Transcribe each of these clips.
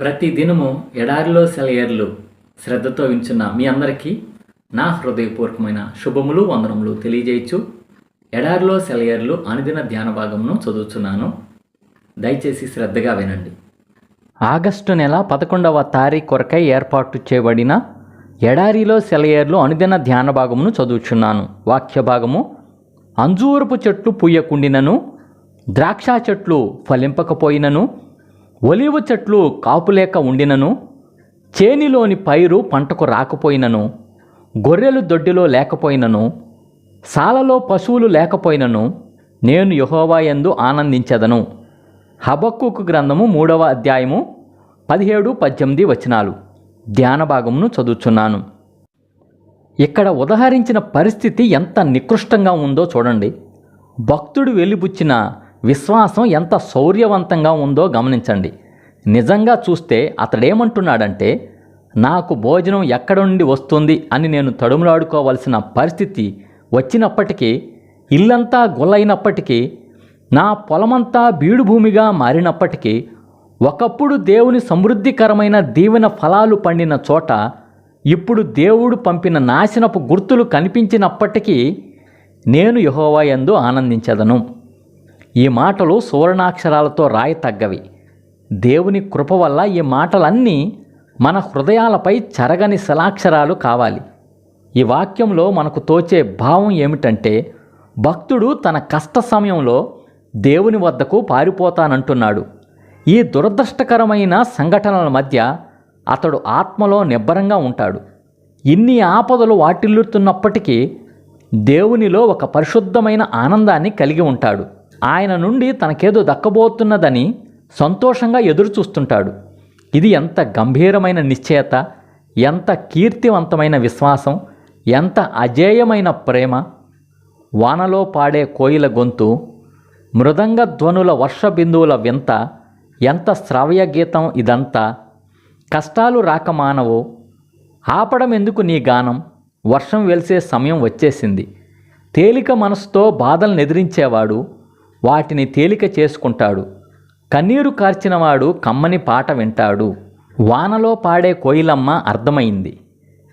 ప్రతి దినము ఎడారిలో సెలయేర్లు శ్రద్ధతో వించున్న మీ అందరికీ నా హృదయపూర్వకమైన శుభములు వందనములు తెలియజేయచ్చు. ఎడారిలో సెలయేర్లు అనుదిన ధ్యాన భాగమును చదువుతున్నాను దయచేసి శ్రద్ధగా వినండి. ఆగస్టు నెల పదకొండవ తారీఖు కొరకై ఏర్పాటు చేయబడిన ఎడారిలో సెలయేర్లు అనుదిన ధ్యాన భాగమును చదువుచున్నాను. వాక్య భాగము అంజూరపు చెట్లు పుయ్యకుండినను ద్రాక్ష చెట్లు ఫలింపకపోయినను ఒలివ చెట్లు కాపులేక ఉండినను చేనిలోని పైరు పంటకు రాకపోయినను గొర్రెలు దొడ్డిలో లేకపోయినను సాలలో పశువులు లేకపోయినను నేను యహోవాయందు ఆనందించదను. హబక్కుకు గ్రంథము మూడవ అధ్యాయము పదిహేడు పద్దెనిమిది వచనాలు. ధ్యాన భాగమును చదువుచున్నాను. ఇక్కడ ఉదహరించిన పరిస్థితి ఎంత నికృష్టంగా ఉందో చూడండి. భక్తుడు వెలిబుచ్చిన విశ్వాసం ఎంత శౌర్యవంతంగా ఉందో గమనించండి. నిజంగా చూస్తే అతడేమంటున్నాడంటే నాకు భోజనం ఎక్కడుండి వస్తుంది అని నేను తడుములాడుకోవలసిన పరిస్థితి వచ్చినప్పటికీ ఇల్లంతా గుల్లైనప్పటికీ నా పొలమంతా బీడుభూమిగా మారినప్పటికీ ఒకప్పుడు దేవుని సమృద్ధికరమైన దీవెన ఫలాలు పండిన చోట ఇప్పుడు దేవుడు పంపిన నాశనపు గుర్తులు కనిపించినప్పటికీ నేను యహోవా యందు ఆనందించదను. ఈ మాటలు సువర్ణాక్షరాలతో రాయి తగ్గవి దేవుని కృప వల్ల ఈ మాటలన్నీ మన హృదయాలపై చెరగని శలాక్షరాలు కావాలి. ఈ వాక్యంలో మనకు తోచే భావం ఏమిటంటే భక్తుడు తన కష్ట సమయంలో దేవుని వద్దకు పారిపోతానంటున్నాడు. ఈ దురదృష్టకరమైన సంఘటనల మధ్య అతడు ఆత్మలో నిబ్బరంగా ఉంటాడు. ఇన్ని ఆపదలు వాటిల్లుతున్నప్పటికీ దేవునిలో ఒక పరిశుద్ధమైన ఆనందాన్ని కలిగి ఉంటాడు. ఆయన నుండి తనకేదో దక్కబోతున్నదని సంతోషంగా ఎదురు చూస్తుంటాడు ఇది ఎంత గంభీరమైన నిశ్చయత ఎంత కీర్తివంతమైన విశ్వాసం ఎంత అజేయమైన ప్రేమ. వానలో పాడే కోయిల గొంతు మృదంగ ధ్వనుల వర్ష బిందువుల వింత ఎంత శ్రావ్య గీతం ఇదంతా. కష్టాలు రాక మానవు ఆపడం ఎందుకు నీ గానం? వర్షం వెలిసే సమయం వచ్చేసింది. తేలిక మనసుతో బాధలు ఎదిరించేవాడు వాటిని తేలిక చేసుకుంటాడు. కన్నీరు కార్చినవాడు కమ్మని పాట వింటాడు. వానలో పాడే కోయిలమ్మ అర్థమైంది.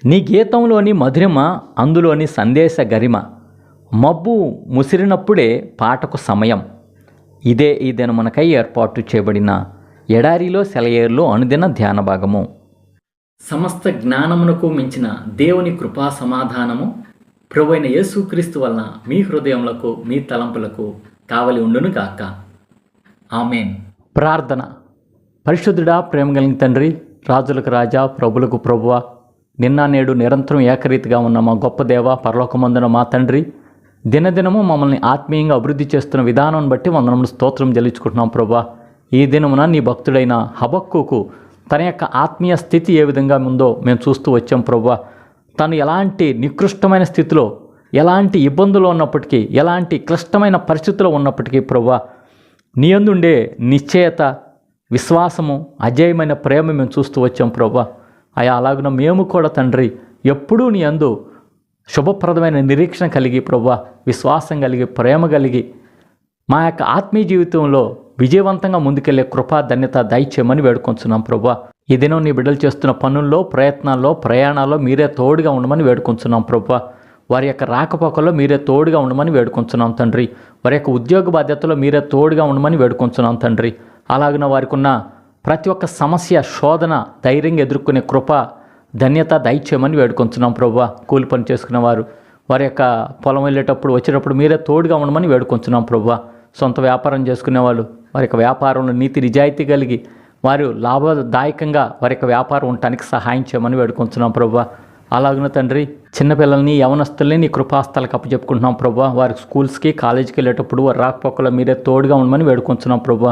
నీ గీతంలోని మధురిమ అందులోని సందేశ గరిమ. మబ్బు ముసిరినప్పుడే పాటకు సమయం. ఇదే ఈ దినమునకై ఏర్పాటు చేయబడిన ఎడారిలో సెలయేరులో అనుదిన ధ్యాన భాగము. సమస్త జ్ఞానమునకు మించిన దేవుని కృపా సమాధానము. ప్రభువైన యేసుక్రీస్తు వలన మీ హృదయములకు మీ తలంపులకు కావలి ఉండును కాక ఆమెన్. ప్రార్థన. పరిశుద్ధుడా ప్రేమ కలిగిన తండ్రి రాజులకు రాజా ప్రభులకు ప్రభువ నిన్న నేడు నిరంతరం ఏకరీతిగా ఉన్న మా గొప్ప దేవ పరలోకమందున మా తండ్రి దినదినము మమ్మల్ని ఆత్మీయంగా అభివృద్ధి చేస్తున్న విధానం బట్టి వందనములు స్తోత్రం చెల్లించుకుంటున్నాం ప్రభా. ఈ దినమున నీ భక్తుడైన హబక్కుకు తన యొక్క ఆత్మీయ స్థితి ఏ విధంగా ఉందో మేము చూస్తూ వచ్చాం ప్రభా. తను ఎలాంటి నికృష్టమైన స్థితిలో ఎలాంటి ఇబ్బందులు ఉన్నప్పటికీ ఎలాంటి క్లిష్టమైన పరిస్థితులు ఉన్నప్పటికీ ప్రభా నీ అందుండే నిశ్చయత విశ్వాసము అజేయమైన ప్రేమ మేము చూస్తూ వచ్చాం ప్రభా అయా అలాగున మేము కూడా తండ్రి ఎప్పుడూ నీ అందు శుభప్రదమైన నిరీక్షణ కలిగి ప్రభా విశ్వాసం కలిగి ప్రేమ కలిగి మా యొక్క ఆత్మీయ జీవితంలో విజయవంతంగా ముందుకెళ్ళే కృపా ధన్యత దయచేయమని వేడుకొంచున్నాం ప్రభా ఈ దినం నీ బిడ్డలు చేస్తున్న పనుల్లో ప్రయత్నాల్లో ప్రయాణాల్లో మీరే తోడుగా ఉండమని వేడుకొంచున్నాం ప్రభా వారి యొక్క రాకపోకల్లో మీరే తోడుగా ఉండమని వేడుకుంటున్నాం తండ్రి. వారి యొక్క ఉద్యోగ బాధ్యతలో మీరే తోడుగా ఉండమని వేడుకుంటున్నాం తండ్రి. అలాగిన వారికి ఉన్న ప్రతి ఒక్క సమస్య శోధన ధైర్యంగా ఎదుర్కొనే కృప ధన్యత దయచేయమని వేడుకొంచున్నాం ప్రభు కూలి పని చేసుకున్న వారు వారి యొక్క పొలం వెళ్ళేటప్పుడు వచ్చేటప్పుడు మీరే తోడుగా ఉండమని వేడుకొంచున్నాం ప్రభు సొంత వ్యాపారం చేసుకునే వాళ్ళు వారి యొక్క వ్యాపారంలో నీతి నిజాయితీ కలిగి వారు లాభదాయకంగా వారి యొక్క వ్యాపారం ఉండటానికి సహాయం చేయమని వేడుకొంచున్నాం ప్రభు అలాగున తండ్రి చిన్నపిల్లల్ని యవనస్తుల్ని నీ కృపాస్థలకు అప్పచెప్పుకుంటున్నాం ప్రభు. వారి స్కూల్స్కి కాలేజీకి వెళ్ళేటప్పుడు వారు రాకపోకలో మీరే తోడుగా ఉండమని వేడుకుంటున్నాం ప్రభు.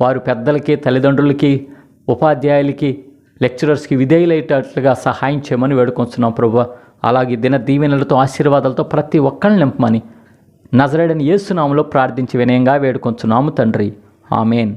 వారు పెద్దలకి తల్లిదండ్రులకి ఉపాధ్యాయులకి లెక్చరర్స్కి విధేయులయ్యేటట్లుగా సహాయం చేయమని వేడుకొంచున్నాం ప్రభు. అలాగే దిన దీవెనలతో ఆశీర్వాదాలతో ప్రతి ఒక్కరిని నింపమని నజరేడని యేసునామలో ప్రార్థించి వినయంగా వేడుకొంచున్నాము తండ్రి. ఆమెన్.